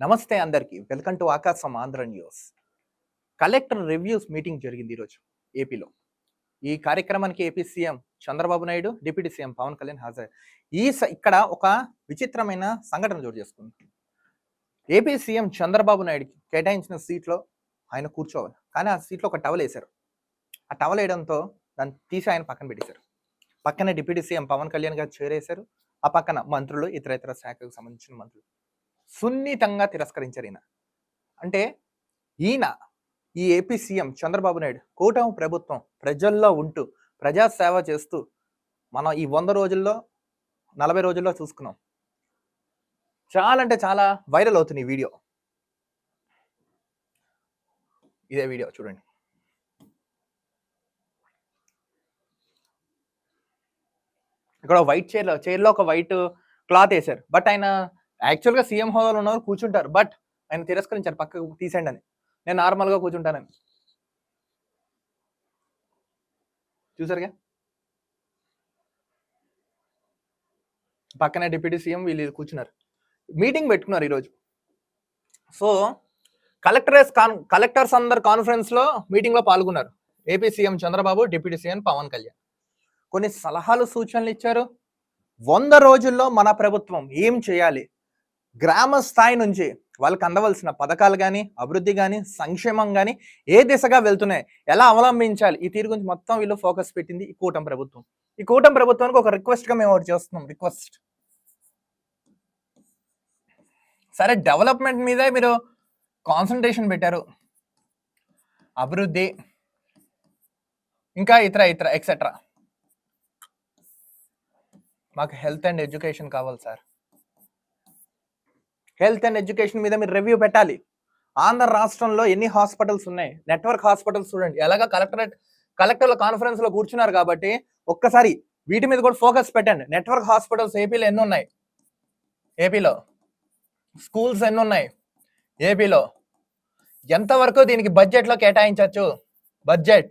నమస్తే అందరికీ. Welcome to Akasam Andhra news. Collector reviews meeting జరిగింది ఈరోజు ఏపీలో. ఈ కార్యక్రమానికి AP CM Chandrababu Naidu deputy CM Pawan Kalyan హాజరు ఈ ఇక్కడ ఒక విచిత్రమైన సంఘటన చోటు చేసుకుంది. ఏపీ సీఎం చంద్రబాబు నాయుడుకి కేటాయించిన సీట్లో ఆయన కూర్చోవాలి. కానీ ఆ సీట్లో ఒక టవల్ వేశారు. ఆ టవల్ వేయడంతో దాన్ని తీసి ఆయన పక్కన పెట్టేశారు. పక్కన డిప్యూటీ సీఎం పవన్ కళ్యాణ్ గారు చేరేశారు. ఆ పక్కన మంత్రులు ఇతర ఇతర శాఖకు సంబంధించిన మంత్రులు. సున్నితంగా తిరస్కరించారు ఈయన. అంటే ఈయన ఈ ఏపీ సీఎం చంద్రబాబు నాయుడు కూటమి ప్రభుత్వం ప్రజల్లో ఉంటూ ప్రజాసేవ చేస్తూ మనం ఈ వంద రోజుల్లో నలభై రోజుల్లో చూసుకున్నాం. చాలా అంటే చాలా వైరల్ అవుతుంది ఈ వీడియో. ఇదే వీడియో చూడండి. ఇక్కడ వైట్ చైర్లో చైర్లో ఒక వైట్ క్లాత్ వేశారు. బట్ ఆయన యాక్చువల్గా సీఎం హోదాలో ఉన్నవారు కూర్చుంటారు బట్ ఆయన తిరస్కరించారు పక్కకు తీసేయండి అని. నేను నార్మల్గా కూర్చుంటానని. చూసారుగా? పక్కనే డిప్యూటీ సీఎం వీళ్ళు కూర్చున్నారు. మీటింగ్ పెట్టుకున్నారు ఈరోజు. సో కలెక్టరేస్ కాన్ కలెక్టర్స్ అందరు కాన్ఫరెన్స్లో మీటింగ్లో పాల్గొన్నారు. AP CM Chandrababu deputy CM Pawan Kalyan. కొన్ని సలహాలు సూచనలు ఇచ్చారు. వంద రోజుల్లో మన ప్రభుత్వం ఏం చేయాలి? గ్రామ స్థాయి నుంచి వాళ్ళకి అందవలసిన పథకాలు కానీ అభివృద్ధి కానీ సంక్షేమం కానీ ఏ దిశగా వెళ్తున్నాయి? ఎలా అవలంబించాలి? ఈ తీరు గురించి మొత్తం వీళ్ళు ఫోకస్ పెట్టింది ఈ కూటమి ప్రభుత్వం. ఈ కూటమి ప్రభుత్వానికి ఒక రిక్వెస్ట్గా మేము ఒకటి చేస్తున్నాం. రిక్వెస్ట్. సరే డెవలప్మెంట్ మీదే మీరు కాన్సన్ట్రేషన్ పెట్టారు. అభివృద్ధి ఇంకా ఇతర ఇతర ఎక్సెట్రా మాకు హెల్త్ అండ్ ఎడ్యుకేషన్ కావాలి సార్. హెల్త్ అండ్ ఎడ్యుకేషన్ మీద మీరు రివ్యూ పెట్టాలి. ఆంధ్ర రాష్ట్రంలో ఎన్ని హాస్పిటల్స్ ఉన్నాయి? నెట్వర్క్ హాస్పిటల్స్ చూడండి. ఎలాగా కలెక్టరేట్ కలెక్టర్ల కాన్ఫరెన్స్లో కూర్చున్నారు కాబట్టి ఒక్కసారి వీటి మీద కూడా ఫోకస్ పెట్టండి. నెట్వర్క్ హాస్పిటల్స్ ఏపీలో ఎన్ని ఉన్నాయి? ఏపీలో. స్కూల్స్ ఎన్ని ఉన్నాయి? ఏపీలో. ఎంతవరకు దీనికి బడ్జెట్లో కేటాయించవచ్చు బడ్జెట్.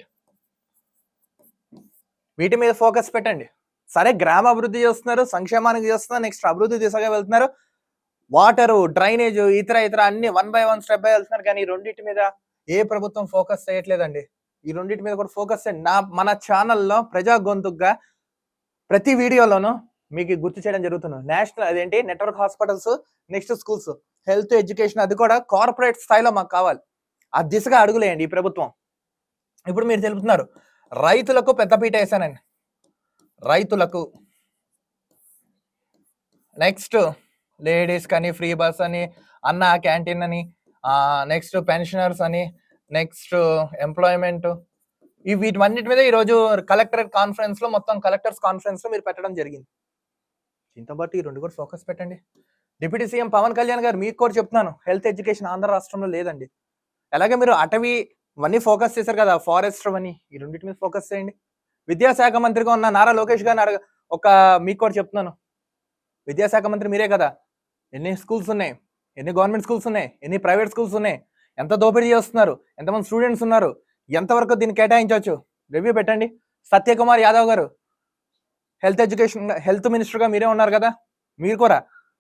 వీటి మీద ఫోకస్ పెట్టండి. సరే గ్రామ అభివృద్ధి చేస్తున్నారు సంక్షేమానికి చేస్తున్నారు నెక్స్ట్ అభివృద్ధి దిశగా వెళ్తున్నారు. వాటరు డ్రైనేజ్ ఇతర ఇతర అన్ని one by one step by వెళ్తున్నారు కానీ ఈ రెండింటి మీద ఏ ప్రభుత్వం ఫోకస్ చేయట్లేదండి. ఈ రెండింటి మీద కూడా ఫోకస్ నా మన ఛానల్లో ప్రజా గొంతుగా ప్రతి వీడియోలోనూ మీకు గుర్తు చేయడం జరుగుతుంది. నేషనల్ అదేంటి? Network hospitals next schools health education అది కూడా కార్పొరేట్ స్థాయిలో మాకు కావాలి. ఆ దిశగా అడుగులేయండి ఈ ప్రభుత్వం. ఇప్పుడు మీరు తెలుపుతున్నారు రైతులకు పెద్దపీట వేసానండి రైతులకు. నెక్స్ట్ లేడీస్ కానీ ఫ్రీ బస్ అని అన్న క్యాంటీన్ అని నెక్స్ట్ పెన్షనర్స్ అని నెక్స్ట్ ఎంప్లాయ్మెంట్. ఈ వీటన్నిటి మీద ఈరోజు కలెక్టరేట్ కాన్ఫరెన్స్లో మొత్తం కలెక్టర్స్ కాన్ఫరెన్స్లో మీరు పెట్టడం జరిగింది. దీంతో పాటు ఈ రెండు కూడా ఫోకస్ పెట్టండి. డిప్యూటీ సీఎం పవన్ కళ్యాణ్ గారు మీకు కూడా చెప్తున్నాను హెల్త్ ఎడ్యుకేషన్ ఆంధ్ర రాష్ట్రంలో లేదండి. అలాగే మీరు అటవీ ఇవన్నీ ఫోకస్ చేశారు కదా ఫారెస్ట్ అవన్నీ ఈ రెండింటి మీద ఫోకస్ చేయండి. విద్యాశాఖ మంత్రిగా ఉన్న నారా లోకేష్ గారిని అడగ ఒక మీకు కూడా చెప్తున్నాను. విద్యాశాఖ మంత్రి మీరే కదా ఎన్ని స్కూల్స్ ఉన్నాయి? ఎన్ని గవర్నమెంట్ స్కూల్స్ ఉన్నాయి? ఎన్ని ప్రైవేట్ స్కూల్స్ ఉన్నాయి? ఎంత దోపిడీ చేస్తున్నారు? ఎంతమంది స్టూడెంట్స్ ఉన్నారు? ఎంతవరకు దీన్ని కేటాయించవచ్చు? రివ్యూ పెట్టండి. సత్యకుమార్ యాదవ్ గారు హెల్త్ ఎడ్యుకేషన్ హెల్త్ మినిస్టర్గా మీరే ఉన్నారు కదా? మీరు కూడా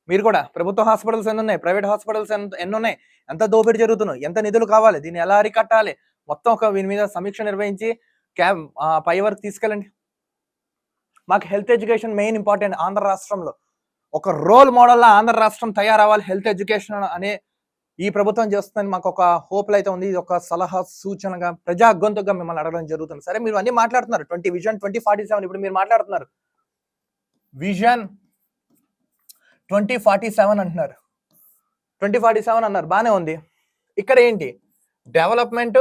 మీరు కూడా. ప్రభుత్వ హాస్పిటల్స్ ఎన్ని ఉన్నాయి? ప్రైవేట్ హాస్పిటల్స్ ఎంత ఎన్ని ఉన్నాయి? ఎంత దోపిడీ జరుగుతున్నాయి? ఎంత నిధులు కావాలి? దీన్ని ఎలా అరికట్టాలి? మొత్తం ఒక దీని మీద సమీక్ష నిర్వహించి క్యాబ్ పై వరకు తీసుకెళ్ళండి. మాకు health education main important Andhra రాష్ట్రంలో. ఒక రోల్ మోడల్లా ఆంధ్ర రాష్ట్రం తయారవ్వాలి హెల్త్ ఎడ్యుకేషన్ అనే ఈ ప్రభుత్వం చేస్తుందని మాకు ఒక హోప్లు అయితే ఉంది. ఇది ఒక సలహా సూచనగా ప్రజా గొంతుగా మిమ్మల్ని అడగడం జరుగుతుంది. సరే మీరు అన్ని మాట్లాడుతున్నారు. Twenty vision twenty forty seven ఇప్పుడు మీరు మాట్లాడుతున్నారు. విజన్ ట్వంటీ ఫార్టీ సెవెన్ అంటున్నారు. ట్వంటీ ఫార్టీ సెవెన్ అన్నారు. బాగానే ఉంది. ఇక్కడ ఏంటి? డెవలప్మెంట్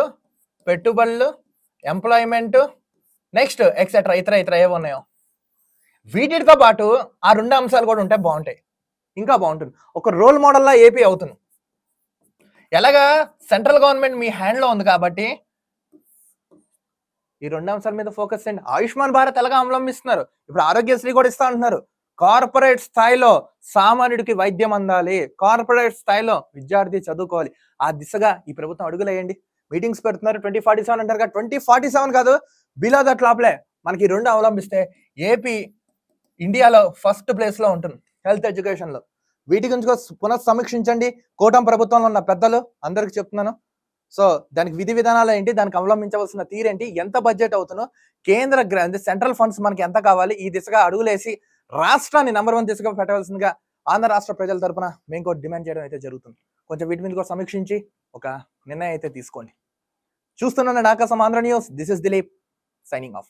పెట్టుబడులు ఎంప్లాయ్మెంట్ నెక్స్ట్ ఎక్సెట్రా ఇతర ఇతర ఏవో ఉన్నాయో. వీటితో పాటు ఆ రెండు అంశాలు కూడా ఉంటే బాగుంటాయి. ఇంకా బాగుంటుంది. ఒక రోల్ మోడల్లా ఏపీ అవుతుంది ఎలాగా? సెంట్రల్ గవర్నమెంట్ మీ హ్యాండ్లో ఉంది కాబట్టి ఈ రెండు అంశాల మీద ఫోకస్ చేయండి. ఆయుష్మాన్ భారత్ ఎలాగా అవలంబిస్తున్నారు? ఇప్పుడు ఆరోగ్యశ్రీ కూడా ఇస్తా అంటున్నారు. కార్పొరేట్ స్థాయిలో సామాన్యుడికి వైద్యం అందాలి. కార్పొరేట్ స్థాయిలో విద్యార్థి చదువుకోవాలి. ఆ దిశగా ఈ ప్రభుత్వం అడుగులేయండి మీటింగ్స్ పెడుతున్నారు. ట్వంటీ ఫార్టీ సెవెన్ అంటారు కదా. ట్వంటీ ఫార్టీ సెవెన్ కాదు బిలో దట్ లాప్లే మనకి ఈ రెండు అవలంబిస్తే ఏపీ ఇండియాలో ఫస్ట్ ప్లేస్లో ఉంటుంది హెల్త్ ఎడ్యుకేషన్లో. వీటి గురించి పునఃసమీక్షించండి. కూటమి ప్రభుత్వంలో ఉన్న పెద్దలు అందరికి చెప్తున్నాను. సో దానికి విధి విధానాలు ఏంటి? దానికి అవలంబించవలసిన తీరేంటి ఎంత బడ్జెట్ అవుతుందో కేంద్ర సెంట్రల్ ఫండ్స్ మనకి ఎంత కావాలి? ఈ దిశగా అడుగులేసి రాష్ట్రాన్ని నెంబర్ వన్ దిశగా పెట్టవలసిందిగా ఆంధ్ర రాష్ట్ర ప్రజల తరపున మేము కూడా డిమాండ్ చేయడం అయితే జరుగుతుంది. కొంచెం వీటి మీద కూడా సమీక్షించి ఒక నిర్ణయం అయితే తీసుకోండి. చూస్తున్నాను Akasam Andhra news. This is Dilip signing off.